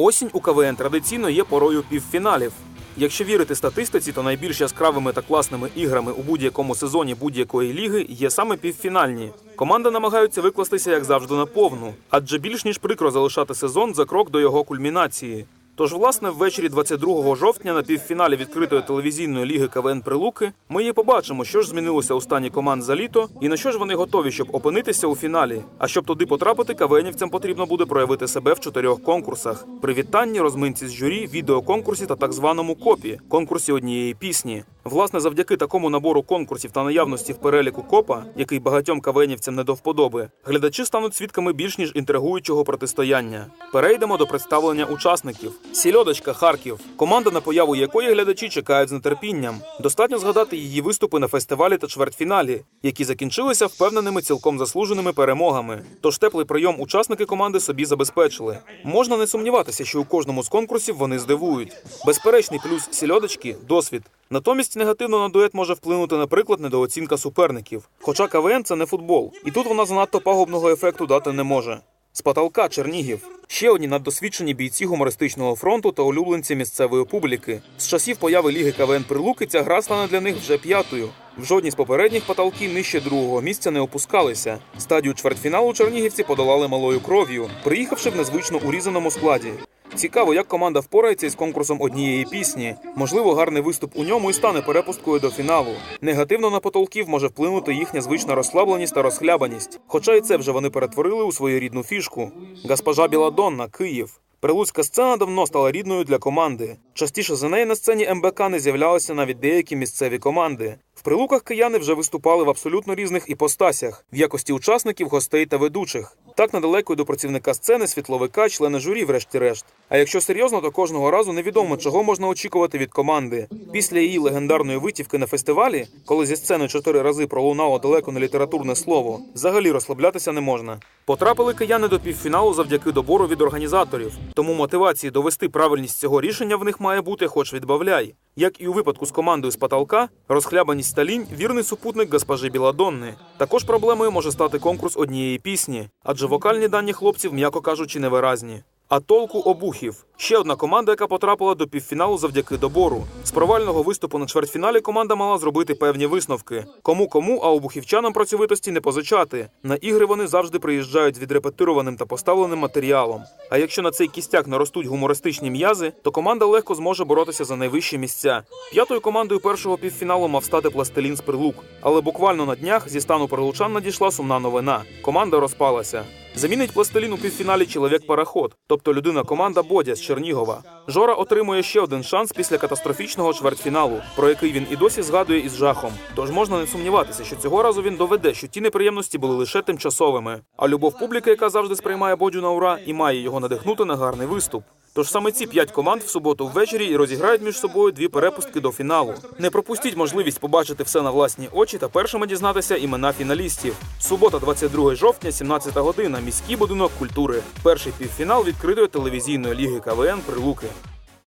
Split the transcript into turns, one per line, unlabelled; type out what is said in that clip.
Осінь у КВН традиційно є порою півфіналів. Якщо вірити статистиці, то найбільш яскравими та класними іграми у будь-якому сезоні будь-якої ліги є саме півфінальні. Команди намагаються викластися як завжди на повну, адже більш ніж прикро залишати сезон за крок до його кульмінації. Тож, власне, ввечері 22 жовтня на півфіналі відкритої телевізійної ліги КВН Прилуки ми і побачимо, що ж змінилося у стані команд за літо і на що ж вони готові, щоб опинитися у фіналі. А щоб туди потрапити, КВНівцям потрібно буде проявити себе в чотирьох конкурсах: привітанні, розминці з журі, відеоконкурсі та так званому копі конкурсі однієї пісні. Власне, завдяки такому набору конкурсів та наявності в переліку копа, який багатьом кавенівцям не до вподоби, глядачі стануть свідками більш ніж інтригуючого протистояння. Перейдемо до представлення учасників. Сільодочка Харків, команда на появу якої глядачі чекають з нетерпінням. Достатньо згадати її виступи на фестивалі та чвертьфіналі, які закінчилися впевненими цілком заслуженими перемогами. Тож теплий прийом учасники команди собі забезпечили. Можна не сумніватися, що у кожному з конкурсів вони здивують. Безперечний плюс сільодочки досвід. Натомість негативно на дует може вплинути, наприклад, недооцінка суперників. Хоча КВН це не футбол, і тут вона занадто пагубного ефекту дати не може. З потолка Чернігів. Ще одні наддосвідчені бійці гумористичного фронту та улюбленці місцевої публіки. З часів появи ліги КВН Прилуки ця гра стане для них вже п'ятою. В жодній з попередніх потолків нижче другого місця не опускалися. Стадію чвертьфіналу чернігівці подолали малою кров'ю, приїхавши в незвично урізаному складі. Цікаво, як команда впорається із конкурсом однієї пісні. Можливо, гарний виступ у ньому і стане перепусткою до фіналу. Негативно на потолків може вплинути їхня звична розслабленість та розхлябаність. Хоча і це вже вони перетворили у свою рідну фішку. Госпожа Біладонна, Київ. Прилуцька сцена давно стала рідною для команди. Частіше за неї на сцені МБК не з'являлися навіть деякі місцеві команди. В прилуках кияни вже виступали в абсолютно різних іпостасях в якості учасників, гостей та ведучих. Так недалеко й до працівника сцени, світловика, члени журі, врешті-решт. А якщо серйозно, то кожного разу невідомо, чого можна очікувати від команди. Після її легендарної витівки на фестивалі, коли зі сцени чотири рази пролунало далеко не літературне слово, взагалі розслаблятися не можна. Потрапили кияни до півфіналу завдяки добору від організаторів. Тому мотивації довести правильність цього рішення в них має бути, хоч відбавляй. Як і у випадку з командою з потолка, розхлябаність та лінь вірний супутник госпожі Біладонни. Також проблемою може стати конкурс однієї пісні, адже вокальні дані хлопців, м'яко кажучи, невиразні. А толку обухів ще одна команда, яка потрапила до півфіналу завдяки добору. З провального виступу на чвертьфіналі команда мала зробити певні висновки. Кому кому, а обухівчанам працьовитості не позичати. На ігри вони завжди приїжджають з відрепетированим та поставленим матеріалом. А якщо на цей кістяк наростуть гумористичні м'язи, то команда легко зможе боротися за найвищі місця. П'ятою командою першого півфіналу мав стати пластилін з прилук. Але буквально на днях зі стану прилучан надійшла сумна новина. Команда розпалася. Замінить пластилін у півфіналі чоловік параход, тобто людина команда Бодя з Чернігова. Жора отримує ще один шанс після катастрофічного чвертьфіналу, про який він і досі згадує із жахом. Тож можна не сумніватися, що цього разу він доведе, що ті неприємності були лише тимчасовими. А любов публіки, яка завжди сприймає Бодю на ура, і має його надихнути на гарний виступ. Тож саме ці п'ять команд в суботу ввечері і розіграють між собою дві перепустки до фіналу. Не пропустіть можливість побачити все на власні очі та першими дізнатися імена фіналістів. Субота, 22 жовтня, 17 година. Міський будинок культури. Перший півфінал відкритої телевізійної ліги КВН Прилуки.